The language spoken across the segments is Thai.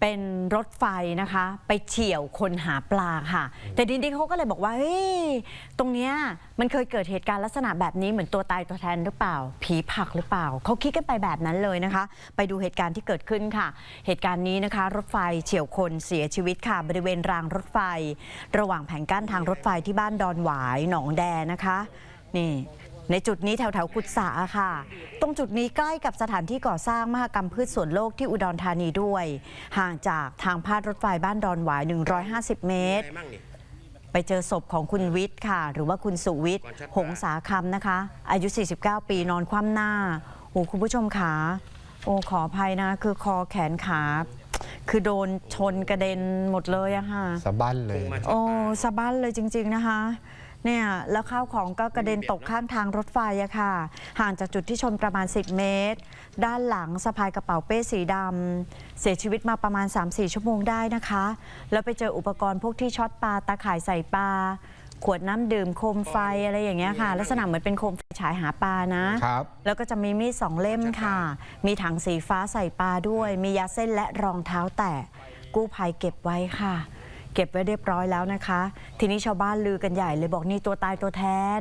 เป็นรถไฟนะคะ ไปเฉี่ยวคนหาปลาค่ะ แต่ดินดิเขาก็เลยบอกว่าเฮ้ยตรงเนี้ยมันเคยเกิดเหตุการณ์ลักษณะแบบนี้เหมือนตัวตายตัวแทนหรือเปล่า ผีผลักหรือเปล่า เขาคิดกันไปแบบนั้นเลยนะคะ ไปดูเหตุการณ์ที่เกิดขึ้นค่ะ เหตุการณ์นี้นะคะ รถไฟเฉี่ยวคนเสียชีวิตค่ะ บริเวณรางรถไฟ ระหว่างแผงกั้นทางรถไฟที่บ้านดอนหวายหนองแดนะคะนี่ ในจุดนี้แถวแถวๆกุศะค่ะ ตรงจุดนี้ใกล้กับสถานที่ก่อสร้างมหกรรมพืชสวนโลกที่อุดรธานีด้วย ห่างจากทางพาดรถไฟบ้านดอนหวาย 150 เมตรไงมั่งนี่ไปเจอศพของคุณวิทย์ค่ะ หรือว่าคุณสุวิทย์ก่อนชักหงสาคำนะคะ อายุ 49 ปีนอนคว่ำหน้าโอ้คุณผู้ชมขาโอ้ขออภัยนะ คือคอแขนขาคือโดนชนกระเด็นหมดเลยอะค่ะสะบั้นเลคยงมาช็อตโอ้ปลาสะบั้นเลยจริง ๆนะคะ เนี่ยแล้วข้าวของก็กระเด็นตกข้างทางรถไฟอะค่ะ ห่างจากจุดที่ชนประมาณ 10 เมตร ด้านหลังสะพายกระเป๋าเป้สีดำเสียชีวิตมาประมาณ 3-4 ชั่วโมงได้นะคะ แล้วไปเจออุปกรณ์พวกที่ช็อตปลาตาข่ายใส่ปลาขวดน้ำดื่มโคมไฟอะไรอย่างเงี้ยค่ะ ลักษณะเหมือนเป็นโคมไฟฉายหาปลานะครับแล้วก็จะมีมีดสองเล่มค่ะ มีถังสีฟ้าใส่ปลาด้วย มียาเส้นและรองเท้าแตะกู้ภัยเก็บไว้ค่ะ เก็บไว้เรียบร้อยแล้วนะคะ ทีนี้ชาวบ้านลือกันใหญ่เลยบอกนี่ตัวตายตัวแทน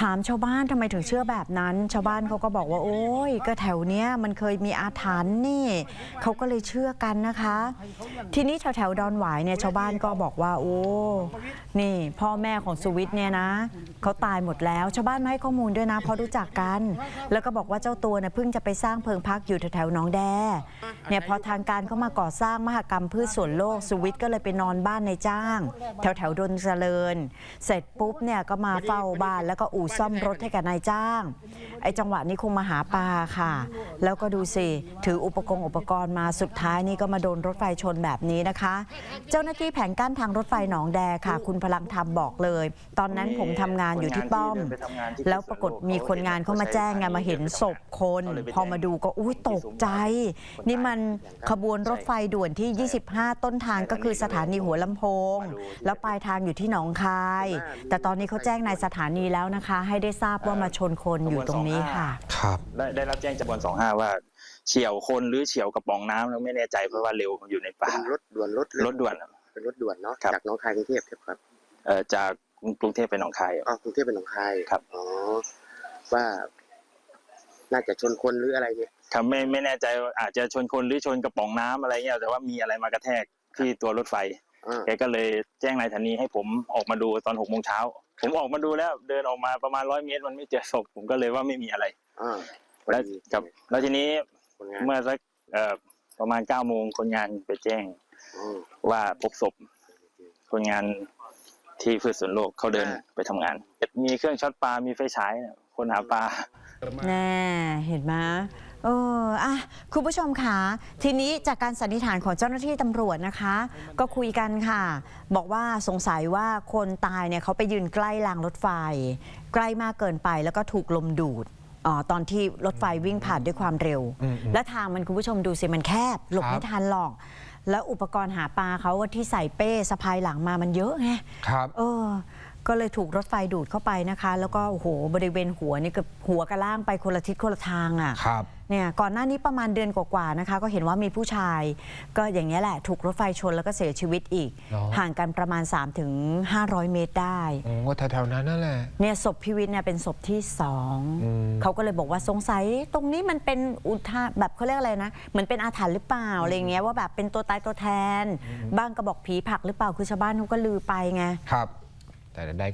ถามชาวบ้านทำไมถึงเชื่อแบบนั้น ชาวบ้านเขาก็บอกว่า โอ้ยก็แถวเนี้ยมันเคยมีอาถรรพ์นี่เขาก็เลยเชื่อกันนะคะ ทีนี้แถวแถวดอนหวายเนี่ยชาวบ้านก็บอกว่า โอ้นี่พ่อแม่ของสุวิทย์เนี่ยนะเขาตายหมดแล้ว ชาวบ้านมาให้ข้อมูลด้วยนะเพราะรู้จักกัน แล้วก็บอกว่าเจ้าตัวเนี่ยเพิ่งจะไปสร้างเพิงพักอยู่แถวๆหนองแดเนี่ยพอทางการเขามาก่อสร้างมหกรรมพืชสวนโลกสุวิทย์ก็เลยไปนอนบ้านในจ้าง แถวแถวดนเจริญ เสร็จปุ๊บเนี่ยก็มาเฝ้าบ้านแล้วก็อู่ซ่อมรถให้กับนายจ้าง ไอ้จังหวะนี้คงมาหาปลาค่ะ แล้วก็ดูสิ ถืออุปกรณ์อุปกรณ์มาสุดท้ายนี่ก็มาโดนรถไฟชนแบบนี้นะคะ เจ้าหน้าที่แผงกั้นทางรถไฟหนองแดค่ะ คุณพลังธรรมบอกเลย ตอนนั้นผมทำงานอยู่ที่ป้อม แล้วปรากฏมีคนงานเข้ามาแจ้งไงมาเห็นศพคน พอมาดูก็อุ้ยตกใจ นี่มันขบวนรถไฟด่วนที่ 25 ต้นทางก็คือสถานีหัวลำโพง แล้วปลายทางอยู่ที่หนองคาย แต่ตอนนี้เขาแจ้งในสถานีแล้วนะคะ ให้ได้ทราบว่ามาชนคนอยู่ตรงนี้ค่ะ ครับ ได้รับแจ้งจำนวน25าว่าเฉียวคนหรือเฉียวกระป๋องน้ำเราไม่แน่ใจเพราะว่าเร็วอยู่ในป่ารถด่วนรถรถด่วน เป็นรถด่วนเนาะจากหนองคายกรุงเทพครับเอ่อจากกรุงเทพไปหนองคายอ๋อกรุงเทพเป็นหนองคายครับ อ๋อว่า น่าจะชนคนหรืออะไรเนี่ยครับไม่ไม่แน่ใจอาจจะชนคนหรือชนกระป๋องน้ำอะไรเงี้ยแต่ว่ามีอะไรมากระแทกที่ตัวรถไฟแกก็เลยแจ้งนายธนีให้ผมออกมาดูตอนหกโมงเช้าผมออกมาดูแล้วเดินออกมาประมาณร้อยเมตรมันไม่เจอศพผมก็เลยว่าไม่มีอะไร แล้วพอดีครับ แล้วทีนี้คนงานเมื่อสักเอ่อประมาณเก้าโมงคนงานไปแจ้งอ๋อว่าพบศพคนงานที่พืชสวนโลกเขาเดินอ่าไปทำงาน มีเครื่องช็อตปลา มีไฟฉายคนหาปลา แน่เห็นไหมเอออะคุณผู้ชมคะทีนี้จากการสันนิษฐานของเจ้าหน้าที่ตำรวจนะคะ ก็คุยกันค่ะ บอกว่าสงสัยว่าคนตายเนี่ยเขาไปยืนใกล้รางรถไฟ ใกล้มากเกินไปแล้วก็ถูกลมดูด อ๋อตอนที่รถไฟวิ่งผ่านด้วยความเร็ว อืมๆและทางมันคุณผู้ชมดูสิมันแคบ หลบครับไม่ทันหรอก แล้วอุปกรณ์หาปลาเขาที่ใส่เป้สะพายหลังมามันเยอะไง ครับ เออ ก็เลยถูกรถไฟดูดเข้าไปนะคะ แล้วก็โอ้โหบริเวณหัวนี่เกับหัวกระล่างไปคนละทิศคนละทางอะ่ะ ครับ เนี่ยก่อนหน้านี้ประมาณเดือนกว่าๆนะคะ ก็เห็นว่ามีผู้ชาย ก็อย่างนี้ยแหละถูกรถไฟชนแล้วก็เสียชีวิตอีกเหรอ ห่างกันประมาณ 3-500ถึง500 เมตรได้โอ้ก็แถวๆนั้นนั่นแหละ เนี่ยศพพิวิทย์เนี่ยเป็นศพที่สองอืม เขาก็เลยบอกว่าสงสัยตรงนี้มันเป็นอุทาแบบเขาเรียกอะไรนะเหมือนเป็นอาถรรพ์หรือเปล่าอะไรอย่างเงี้ยว่าแบบเป็นตัวตายตัวแทน บ้างก็บอกผีผลักหรือเปล่าคือชาวบ้านเขาก็ลือไปไง ครับ แต่ใด